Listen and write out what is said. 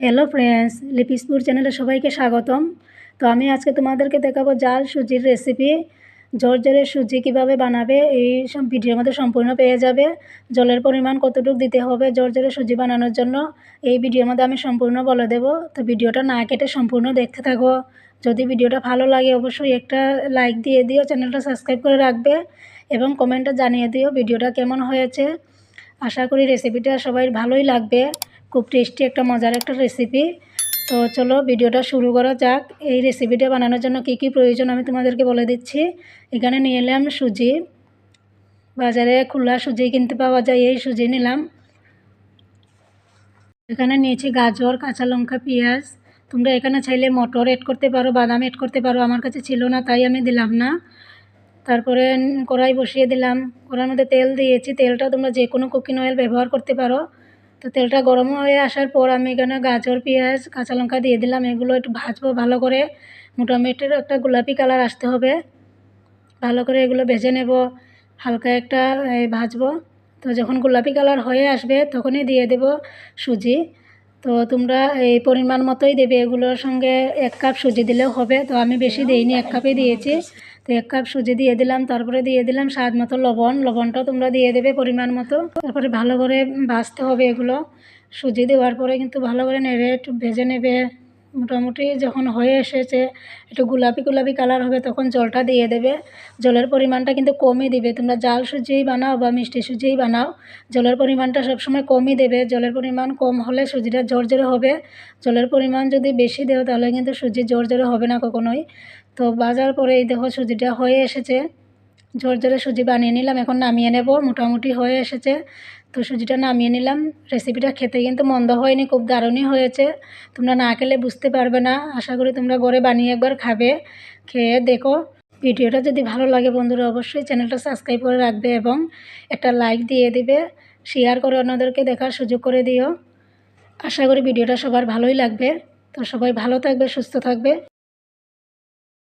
Hello friends লিপিসপুর চ্যানেলে সবাইকে স্বাগতম। তো আমি আজকে তোমাদেরকে দেখাবো জাল সুজির রেসিপি জর্জরের সুজি কীভাবে বানাবে, এই সব ভিডিওর মধ্যে সম্পূর্ণ পেয়ে যাবে। জলের পরিমাণ কতটুকু দিতে হবে জর্জরের সুজি বানানোর জন্য, এই ভিডিওর মধ্যে আমি সম্পূর্ণ বলে দেব। তো ভিডিওটা না কেটে সম্পূর্ণ দেখতে থাকো। যদি ভিডিওটা ভালো লাগে, অবশ্যই একটা লাইক দিয়ে দিও চ্যানেলটা সাবস্ক্রাইব করে রাখবে এবং কমেন্টে জানিয়ে দিও ভিডিওটা কেমন হয়েছে। আশা করি রেসিপিটা সবাই ভালোই লাগবে। খুব টেস্টি একটা, মজার একটা রেসিপি তো চলো ভিডিওটা শুরু করা যাক। এই রেসিপিটা বানানোর জন্য কী কী প্রয়োজন আমি তোমাদেরকে বলে দিচ্ছি। এখানে নিয়ে এলাম সুজি। বাজারে খোলা সুজি কিনতে পাওয়া যায়, এই সুজি নিলাম। এখানে নিয়েছি গাজর, কাঁচা লঙ্কা, পেঁয়াজ। তোমরা এখানে চাইলে মটর এড করতে পারো, বাদাম এড করতে পারো, আমার কাছে ছিল না, তাই আমি দিলাম না। তারপরে কড়াই বসিয়ে দিলাম। কড়ার মধ্যে তেল দিয়েছি। তেলটা তোমরা যে কোনো কুকিং অয়েল ব্যবহার করতে পারো। তো তেলটা গরম হয়ে আসার পর আমি এখানে গাজর, পেঁয়াজ, কাঁচা লঙ্কা দিয়ে দিলাম। এগুলো একটু ভাজবো ভালো করে। মোটামুটির একটা গোলাপি কালার আসতে হবে। ভালো করে এগুলো ভেজে নেব। হালকা একটা ভাজবো। তো যখন গোলাপি কালার হয়ে আসবে তখনই দিয়ে দেব সুজি। তো তোমরা এই পরিমাণ মতোই দেবে। এগুলোর সঙ্গে এক কাপ সুজি দিলেও হবে। তো আমি বেশি দিইনি, এক কাপই দিয়েছি। তো এক কাপ সুজি দিয়ে দিলাম, তারপরে দিয়ে দিলাম স্বাদ মতো লবণ। লবণটাও তোমরা দিয়ে দেবে পরিমাণ মতো। তারপরে ভালো করে ভাজতে হবে এগুলো। সুজি দেওয়ার পরে কিন্তু ভালো করে নেড়ে একটু ভেজে নেবে। মোটামুটি যখন হয়ে এসেছে, একটু গোলাপি গোলাপি কালার হবে তখন জলটা দিয়ে দেবে। জলের পরিমাণটা কিন্তু কমই দিবে। তোমরা জাল সুজিই বানাও বা মিষ্টি সুজিই বানাও, জলের পরিমাণটা সবসময় কমই দেবে। জলের পরিমাণ কম হলে সুজিটা জর্জরে হবে। জলের পরিমাণ যদি বেশি দেও তাহলে কিন্তু সুজি জর্জরে হবে না কখনোই। তো বাজার পরে এই দেখো সুজিটা হয়ে এসেছে। জর্জরে সুজি বানিয়ে নিলাম। এখন নামিয়ে নেব, মোটামুটি হয়ে এসেছে। তো সুজিটা নামিয়ে নিলাম। রেসিপিটা খেতে কিন্তু মন্দ হয়নি, খুব দারুণই হয়েছে। তোমরা না খেলে বুঝতে পারবে না। আশা করি তোমরা ঘরে বানিয়ে একবার খাবে। খেয়ে দেখো। ভিডিওটা যদি ভালো লাগে বন্ধুরা, অবশ্যই চ্যানেলটা সাবস্ক্রাইব করে রাখবে এবং একটা লাইক দিয়ে দিবে। শেয়ার করে অন্যদেরকে দেখার সুযোগ করে দিও। আশা করি ভিডিওটা সবার ভালোই লাগবে। তো সবাই ভালো থাকবে, সুস্থ থাকবে।